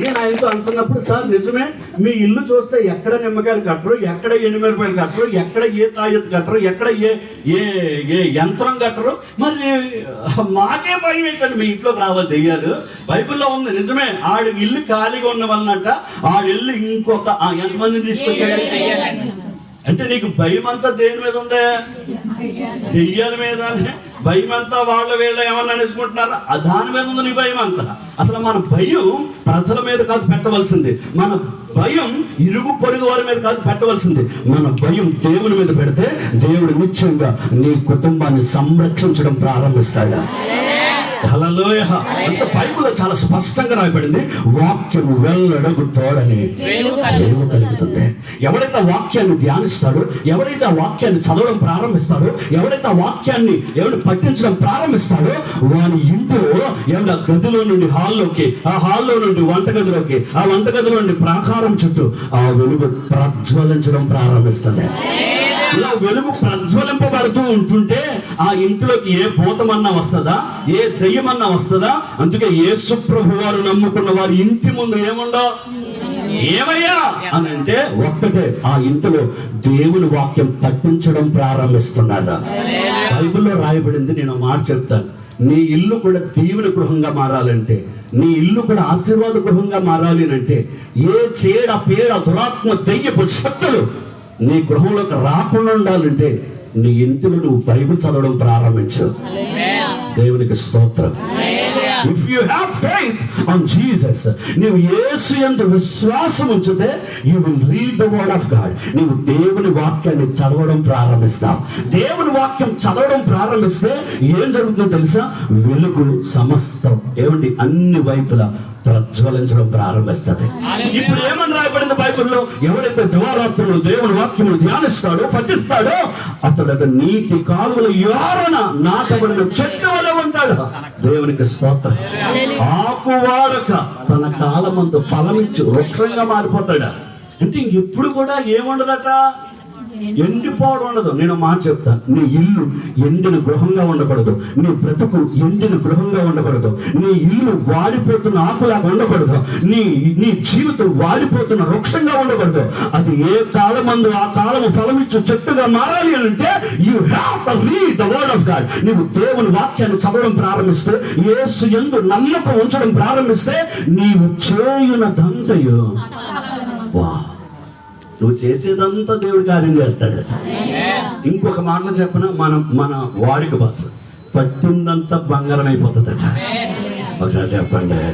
నేను ఆయనతో అంటున్నప్పుడు సార్ నిజమే మీ ఇల్లు చూస్తే ఎక్కడ నిమ్మకాయలు కట్టరు ఎక్కడ ఎండుమిరపాయలు కట్టరు ఎక్కడ ఏ తాయెత్తు కట్టరు ఎక్కడ ఏ ఏ ఏ యంత్రం కట్టరు. మరి మాకే భయం ఏంటండి? మీ ఇంట్లోకి రావాలి దెయ్యాలు. బైబిల్లో ఉంది నిజమే ఆడి ఇల్లు ఖాళీగా ఉన్న వలనట ఆడి ఇల్లు ఇంకొక ఆ, ఎంతమందిని తీసుకొచ్చాడు అంటే నీకు భయం అంతా దేని మీద ఉందే? దెయ్యాల మీద. భయం అంతా వాళ్ళ వీళ్ళ ఏమన్నా అనేసుకుంటున్నారా? ఆ దాని మీద ఉంది నీ భయం అంతా అసలు మన భయం ప్రజల మీద కాదు పెట్టవలసింది. మన భయం ఇరుగు పొరుగు వారి మీద కాదు పెట్టవలసింది. మన భయం దేవుని మీద పెడితే దేవుడు నిత్యంగా నీ కుటుంబాన్ని సంరక్షించడం ప్రారంభిస్తాడు. హల్లెలూయా. అంటే బైబిల్లో చాలా స్పష్టంగా రాయబడింది వాక్యం వెల్లడగు తోడని. కలుగుతుంది. ఎవరైతే వాక్యాన్ని ధ్యానిస్తాడో ఎవరైతే ఆ వాక్యాన్ని చదవడం ప్రారంభిస్తాడో ఎవరైతే ఆ వాక్యాన్ని ఎవడు పట్టించడం ప్రారంభిస్తాడో వాని ఇంట్లో ఎవరి గదిలో నుండి హాల్లోకి ఆ హాల్లో నుండి వంటగదిలోకి ఆ వంటగదిలో నుండి ప్రాకారం చుట్టూ ఆ వెలుగు ప్రజ్వలించడం ప్రారంభిస్తుంది. ఇలా వెలుగు ప్రజ్వలింపబడుతూ ఉంటుంటే ఆ ఇంట్లోకి ఏ భూతమన్నా వస్తుందా? ఏ దయ్యమన్నా వస్తుందా? అందుకే ఏ సుప్రభు వారు నమ్ముకున్న వారి ఇంటి ముందు ఏముండో? ఏమయ్యా? అని అంటే ఒక్కటే ఆ ఇంటిలో దేవుని వాక్యం తట్టించడం ప్రారంభిస్తున్నారు? బైబిల్లో రాయబడింది నేను మాట చెప్తాను. నీ ఇల్లు కూడా దీవుని గృహంగా మారాలంటే నీ ఇల్లు కూడా ఆశీర్వాద గృహంగా మారాలి అంటే ఏ చీడ పీడ దురాత్మ దెయ్యపు శక్తులు నీ గృహంలోకి రాకుండా ఉండాలంటే నీ ఇంటిలో నువ్వు బైబిల్ చదవడం ప్రారంభించు. దేవునికి స్తోత్రం. If you have faith on Jesus నీవు యేసు యందు విశ్వాసం ఉంచితే you will read the word of God నీవు దేవుని వాక్యాన్ని చదవడం ప్రారంభిస్తావు. దేవుని వాక్యం చదవడం ప్రారంభిస్తే ఏం జరుగుతుందో తెలుసా? వెలుగు సమస్తం. ఏమండి? అన్ని వైపులా ప్రజ్వలించడం ప్రారంభిస్తుంది. ఇప్పుడు ఏమని రాయబడింది బైబిల్లో? ఎవరైతే దివారాత్రులు దేవుని వాక్యములు ధ్యానిస్తాడో పఠిస్తాడో అతడు నీటి కాలువల యోరన నాటబడిన చెట్టు వల్ల ఉంటాడు. దేవునికి స్తోత్రం. ఆకు వాడక తన కాలమందు ఫలమిచ్చు వృక్షంగా మారిపోతాడు. అంటే ఎప్పుడు కూడా ఏముండదట? ఎండిపోవడం ఉండదు. నేను మాట చెప్తాను నీ ఇల్లు ఎండిన గృహంగా ఉండకూడదు. నీ బ్రతుకు ఎండిన గృహంగా ఉండకూడదు. నీ ఇల్లు వాడిపోతున్న ఆకులాగా ఉండకూడదు. నీ నీ జీవితం వాడిపోతున్న వృక్షంగా ఉండకూడదు. అది ఏ కాలమందు ఆ కాలము ఫలమిచ్చు చెట్టుగా మారాలి అని అంటే you have to read the word of God నీవు దేవుని వాక్యాన్ని చదవడం ప్రారంభిస్తే యేసు యందు నమ్మకం ఉంచడం ప్రారంభిస్తే నీవు చేయునదంతయు వా నువ్వు చేసేదంతా దేవుడు కార్యం చేస్తాడు. ఇంకొక మాటలు చెప్పన? మన మన వాడిక భాష పట్టిందంతా బంగారం అయిపోతుందట. ఒకసారి చెప్పండి.